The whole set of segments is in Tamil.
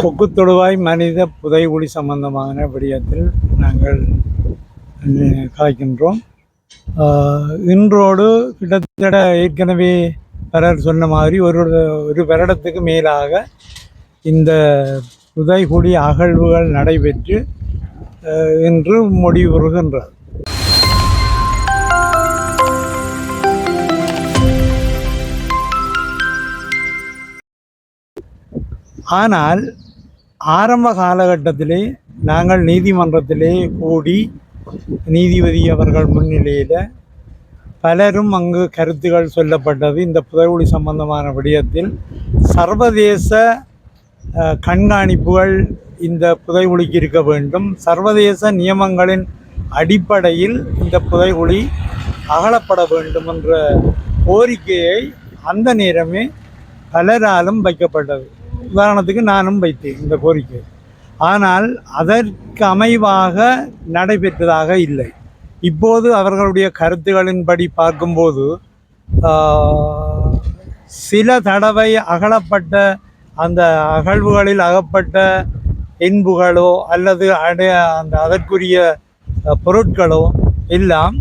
கொக்கு தொடுவாய் மனித புதைகுடி சம்பந்தமான விடயத்தில் நாங்கள் காய்க்கின்றோம் இன்றோடு கிட்டத்தட்ட ஏற்கனவே பலர் சொன்ன மாதிரி ஒரு ஒரு வருடத்துக்கு மேலாக இந்த புதைகுடி அகழ்வுகள் நடைபெற்று இன்று முடிவுறுகின்றது. ஆனால் ஆரம்ப காலகட்டத்திலே நாங்கள் நீதிமன்றத்திலே கூடி நீதிபதி அவர்கள் முன்னிலையில் பலரும் அங்கு கருத்துகள் சொல்லப்பட்டது. இந்த புதைகுழி சம்பந்தமான விடயத்தில் சர்வதேச கண்காணிப்புகள் இந்த புதைகுழிக்கு இருக்க வேண்டும். சர்வதேச நியமங்களின் அடிப்படையில் இந்த புதைகுழி அகலப்பட வேண்டும் என்ற கோரிக்கையை அந்த நேரமே பலராலும் வைக்கப்பட்டது. உதாரணத்துக்கு நானும் வைத்தேன் இந்த கோரிக்கை. ஆனால் அதற்கு அமைவாக நடைபெற்றதாக இல்லை. இப்போது அவர்களுடைய கருத்துகளின்படி பார்க்கும்போது சில தடவை அகலப்பட்ட அந்த அகழ்வுகளில் அகப்பட்ட இன்புகளோ அல்லது அடைய அந்த அதற்குரிய பொருட்களோ எல்லாம்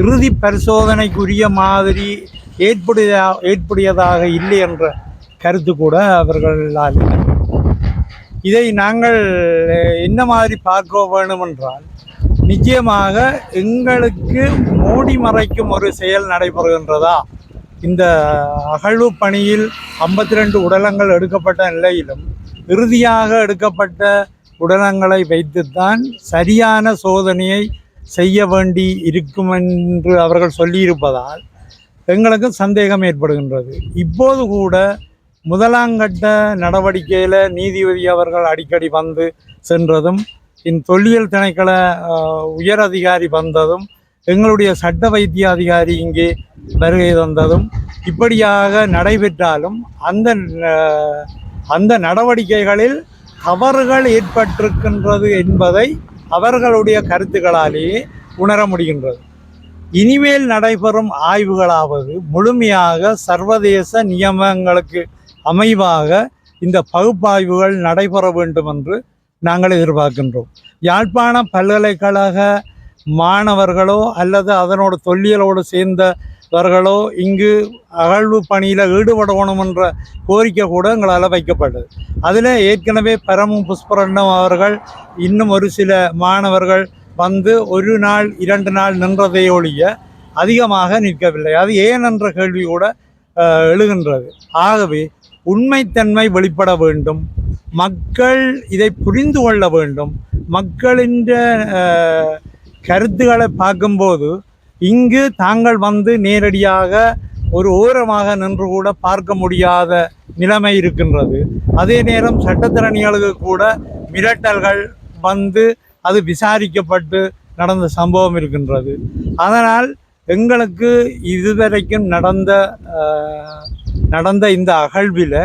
இறுதி பரிசோதனைக்குரிய மாதிரி ஏற்புடையா ஏற்புடையதாக இல்லை என்ற கருத்து கூட அவர்களால் இதை நாங்கள் என்ன மாதிரி பார்க்க வேணுமென்றால் என்றால் நிச்சயமாக எங்களுக்கு மூடி மறைக்கும் ஒரு செயல் நடைபெறுகின்றதா? இந்த அகழ்வு பணியில் ஐம்பத்தி ரெண்டு உடலங்கள் எடுக்கப்பட்ட நிலையிலும் இறுதியாக எடுக்கப்பட்ட உடலங்களை வைத்துத்தான் சரியான சோதனையை செய்ய வேண்டி இருக்கும் என்று அவர்கள் சொல்லியிருப்பதால் எங்களுக்கு சந்தேகம் ஏற்படுகின்றது. இப்போது கூட முதலாங்கட்ட நடவடிக்கையில் நீதிபதி அவர்கள் அடிக்கடி வந்து சென்றதும் இன் தொல்லியல் திணைக்கள உயர் அதிகாரி வந்ததும் எங்களுடைய சட்ட வைத்திய அதிகாரி இங்கே வருகை தந்ததும் இப்படியாக நடைபெற்றாலும் அந்த அந்த நடவடிக்கைகளில் தவறுகள் ஏற்பட்டிருக்கின்றது என்பதை அவர்களுடைய கருத்துக்களாலேயே உணர முடிகின்றது. இனிமேல் நடைபெறும் ஆய்வுகளாவது முழுமையாக சர்வதேச நியமங்களுக்கு அமைவாக இந்த பகுப்பாய்வுகள் நடைபெற வேண்டும் என்று நாங்கள் எதிர்பார்க்கின்றோம். யாழ்ப்பாண பல்கலைக்கழக மாணவர்களோ அல்லது அதனோட தொல்லியலோடு சேர்ந்தவர்களோ இங்கு அகழ்வு பணியில் ஈடுபடணும் என்ற கோரிக்கை கூட எங்களால் வைக்கப்பட்டது. அதில் ஏற்கனவே பரமும் புஷ்பரண்டம் அவர்கள் இன்னும் ஒரு சில மாணவர்கள் வந்து ஒரு நாள் இரண்டு நாள் நின்றதை ஒழிய அதிகமாக நிற்கவில்லை. அது ஏன் என்ற கேள்வி கூட எழுகின்றது. ஆகவே உண்மைத்தன்மை வெளிப்பட வேண்டும். மக்கள் இதை புரிந்து கொள்ள வேண்டும். மக்களின் கருத்துக்களை பார்க்கும்போது இங்கு தாங்கள் வந்து நேரடியாக ஒரு ஓரமாக நின்று கூட பார்க்க முடியாத நிலைமை இருக்கின்றது. அதே நேரம் சட்டத்திறனிகளுக்கு கூட மிரட்டல்கள் வந்து அது விசாரிக்கப்பட்டு நடந்த சம்பவம் இருக்கின்றது. அதனால் எங்களுக்கு இதுவரைக்கும் நடந்த நடந்த இந்த அகழ்வில்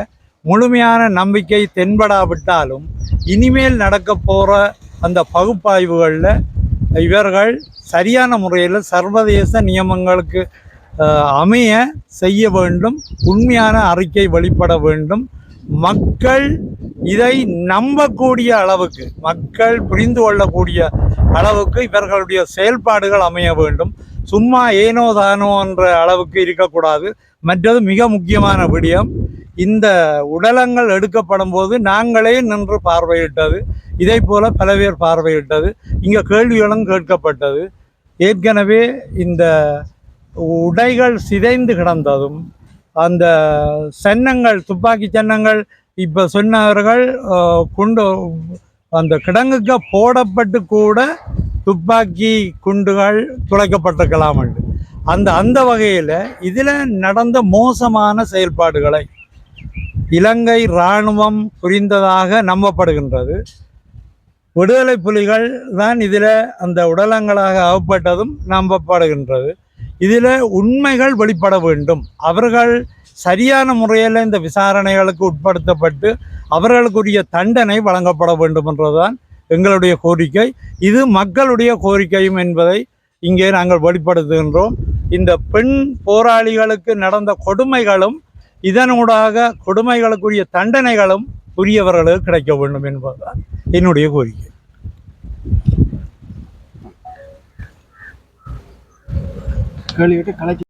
முழுமையான நம்பிக்கை தென்படாவிட்டாலும் இனிமேல் நடக்க போகிற அந்த பகுப்பாய்வுகளில் இவர்கள் சரியான முறையில் சர்வதேச நியமங்களுக்கு அமைய செய்ய வேண்டும் உண்மையான அறிக்கை வெளிப்பட வேண்டும். மக்கள் இதை நம்பக்கூடிய அளவுக்கு மக்கள் புரிந்து கொள்ளக்கூடிய அளவுக்கு இவர்களுடைய செயல்பாடுகள் அமைய வேண்டும். சும்மா ஏனோ தானோ என்ற அளவுக்கு இருக்கக்கூடாது. மற்றது மிக முக்கியமான விடயம் இந்த உடலங்கள் எடுக்கப்படும் போது நாங்களே நின்று பார்வையிட்டது. இதை போல பல பேர் பார்வையிட்டது. இங்கே கேள்விகளும் கேட்கப்பட்டது. ஏற்கனவே இந்த உடைகள் சிதைந்து கிடந்ததும் அந்த சன்னங்கள் துப்பாக்கி சன்னங்கள் இப்போ சொன்னவர்கள் குண்டு அந்த கிடங்குக்கு போடப்பட்டு கூட துப்பாக்கி குண்டுகள் துளைக்கப்பட்டிருக்கலாம் என்று. அந்த அந்த வகையில் இதில் நடந்த மோசமான செயல்பாடுகளை இலங்கை இராணுவம் புரிந்ததாக நம்பப்படுகின்றது விடுதலை புலிகள் தான் இதில் அந்த உடலங்களாக அகப்பட்டதும் நம்பப்படுகின்றது இதில் உண்மைகள் வெளிப்பட வேண்டும். அவர்கள் சரியான முறையில் இந்த விசாரணைகளுக்கு உட்படுத்தப்பட்டு அவர்களுக்குரிய தண்டனை வழங்கப்பட வேண்டும் என்றுதான் எங்களுடைய கோரிக்கை. இது மக்களுடைய கோரிக்கையும் என்பதை இங்கே நாங்கள் வெளிப்படுத்துகின்றோம். இந்த பெண் போராளிகளுக்கு நடந்த கொடுமைகளும் இதனூடாக கொடுமைகளுக்குரிய தண்டனைகளும் உரியவர்களுக்கு கிடைக்க வேண்டும் என்பதுதான் என்னுடைய கோரிக்கை. கேள்வி கேட்டு கலைச்சி